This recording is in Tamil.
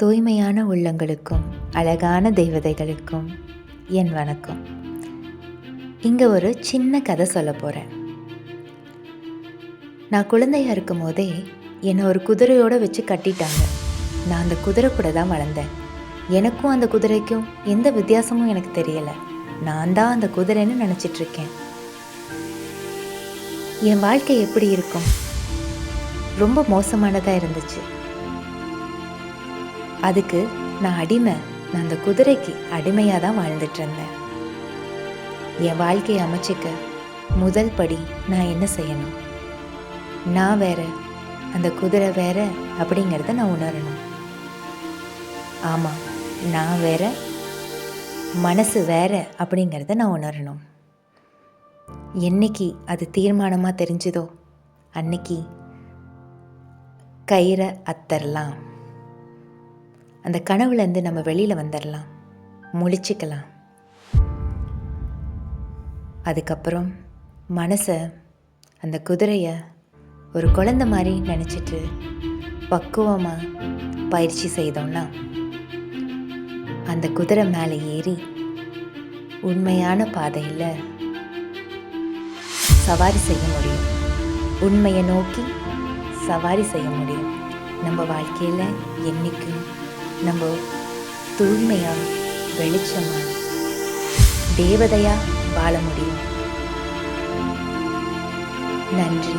தூய்மையான உள்ளங்களுக்கும் அழகான தெய்வதைகளுக்கும் என் வணக்கம். இங்கே ஒரு சின்ன கதை சொல்ல போகிறேன் நான் குழந்தையா இருக்கும் போதே என்னை ஒரு குதிரையோடு வச்சு கட்டிட்டாங்க. நான் அந்த குதிரை கூட தான் வளர்ந்தேன். எனக்கும் அந்த குதிரைக்கும் எந்த வித்தியாசமும் எனக்கு தெரியலை. நான் தான் அந்த குதிரைன்னு நினச்சிட்ருக்கேன். என் வாழ்க்கை எப்படி இருக்கும்? ரொம்ப மோசமானதாக இருந்துச்சு. அதுக்கு நான் அடிமை. நான் அந்த குதிரைக்கு அடிமையாக தான் வாழ்ந்துட்டு இருந்தேன். என் வாழ்க்கையை அமைச்சிக்க முதல் படி நான் என்ன செய்யணும்? நான் வேற அந்த குதிரை வேற அப்படிங்கிறத நான் உணரணும். ஆமாம் நான் வேற மனசு வேற அப்படிங்கிறத நான் உணரணும். என்னைக்கு அது தீர்மானமாக தெரிஞ்சுதோ அன்னைக்கு கயிறை அத்தரலாம். அந்த கனவுலேருந்து நம்ம வெளியில் வந்துடலாம் முழிச்சிக்கலாம். அதுக்கப்புறம் மனசை அந்த குதிரையை ஒரு குழந்த மாதிரி நினச்சிட்டு பக்குவமாக பயிற்சி செய்தோம்னா அந்த குதிரை மேலே ஏறி உண்மையான பாதையில் சவாரி செய்ய முடியும். உண்மையை நோக்கி சவாரி செய்ய முடியும். நம்ம வாழ்க்கையில் என்றைக்கும் நம்ம தூய்மையாக வெளிச்சமாக தேவதையாக வாழ முடியும். நன்றி.